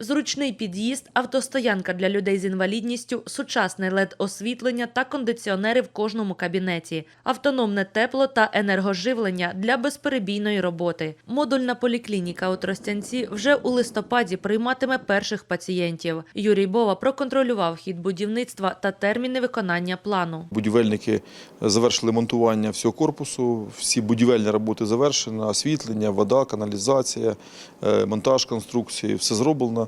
Зручний під'їзд, автостоянка для людей з інвалідністю, сучасне LED-освітлення та кондиціонери в кожному кабінеті, автономне тепло та енергоживлення для безперебійної роботи. Модульна поліклініка у Тростянці вже у листопаді прийматиме перших пацієнтів. Юрій Бова проконтролював хід будівництва та терміни виконання плану. Будівельники завершили монтування всього корпусу, всі будівельні роботи завершені, освітлення, вода, каналізація, е, монтаж конструкції, все зроблено.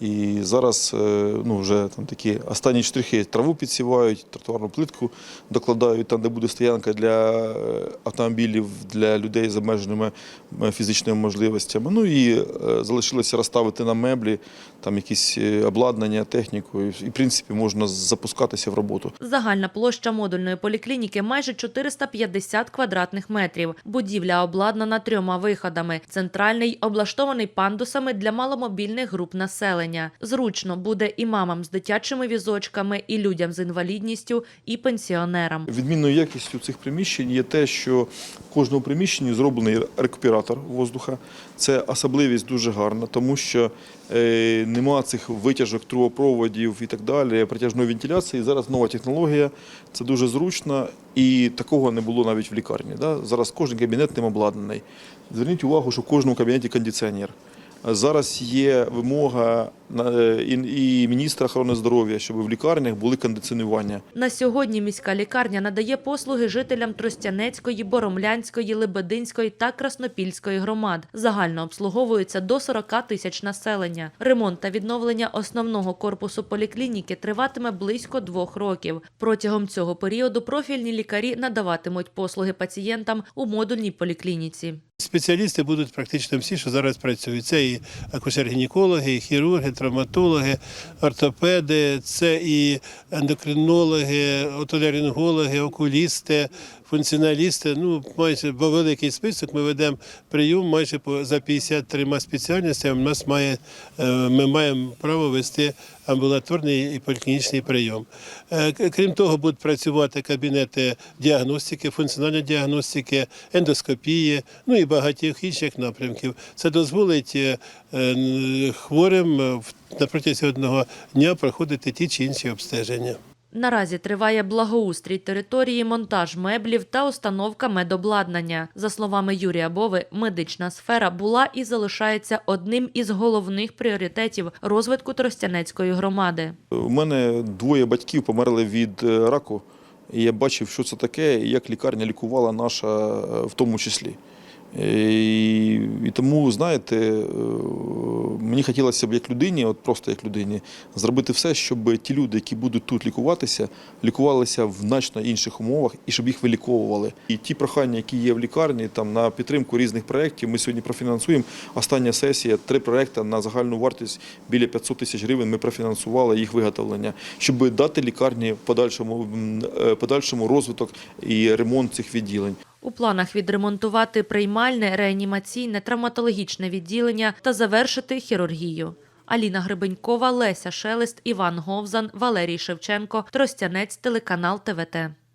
І зараз е, ну, вже там такі останні штрихи траву підсівають, тротуарну плитку докладають там, де буде стоянка для е, автомобілів для людей з обмеженими фізичними можливостями. Ну і е, залишилося розставити на меблі, там якісь обладнання, техніку, і, в принципі можна запускатися в роботу. Загальна площа модульної поліклініки майже 450 квадратних метрів. Будівля обладнана трьома виходами. Центральний облаштований пандусами для маломобільних груп населення. Зручно буде і мамам з дитячими візочками, і людям з інвалідністю, і пенсіонерам. Відмінною якістю цих приміщень є те, що в кожному приміщенні зроблений рекуператор воздуха. Це особливість дуже гарна, тому що е, нема цих витяжок, трубопроводів і так далі, протяжної вентиляції. Зараз нова технологія, це дуже зручно, і такого не було навіть в лікарні. Зараз кожен кабінет ним обладнаний. Зверніть увагу, що в кожному кабінеті кондиціонер. Зараз є вимога е, і міністра охорони здоров'я, щоб в лікарнях були кондиціонування. На сьогодні міська лікарня надає послуги жителям Тростянецької, Боромлянської, Лебединської та Краснопільської громад. Загально обслуговується до 40 тисяч населення. Ремонт та відновлення основного корпусу поліклініки триватиме близько двох років. Протягом цього періоду профільні лікарі надаватимуть послуги пацієнтам у модульній поліклініці. Спеціалісти будуть практично всі, що зараз працюють. Це і акушер-гінекологи, і хірурги, травматологи, ортопеди, це і ендокринологи, отоларингологи, окулісти, функціоналісти. Ну, майже бо великий список. Ми ведемо прийом майже за 53 спеціальностями. У нас має е, ми маємо право вести амбулаторний і поліклінічний прийом. Е, Крім того, будуть працювати кабінети діагностики, функціональної діагностики, ендоскопії, ну і багатьох інших напрямків. Це дозволить е, хворим на протязі одного дня проходити ті чи інші обстеження. Наразі триває благоустрій території, монтаж меблів та установка медобладнання. За словами Юрія Бови, медична сфера була і залишається одним із головних пріоритетів розвитку Тростянецької громади. У мене двоє батьків померли від е, раку, я бачив, що це таке, як лікарня лікувала наша е, в тому числі. І, і тому, знаєте, е, мені хотілося б як людині, от просто як людині, зробити все, щоб ті люди, які будуть тут лікуватися, лікувалися в значно інших умовах і щоб їх виліковували. І ті прохання, які є в лікарні, там на підтримку різних проєктів, ми сьогодні профінансуємо. Остання сесія, три проєкти на загальну вартість біля 500 тисяч гривень. Ми профінансували їх виготовлення, щоб дати лікарні подальшому, е, подальшому розвиток і ремонт цих відділень. У планах відремонтувати приймальне, реанімаційне, травматологічне відділення та завершити хірургію. Аліна Гребенькова, Леся Шелест, Іван Говзан, Валерій Шевченко, Тростянець, телеканал ТВТ.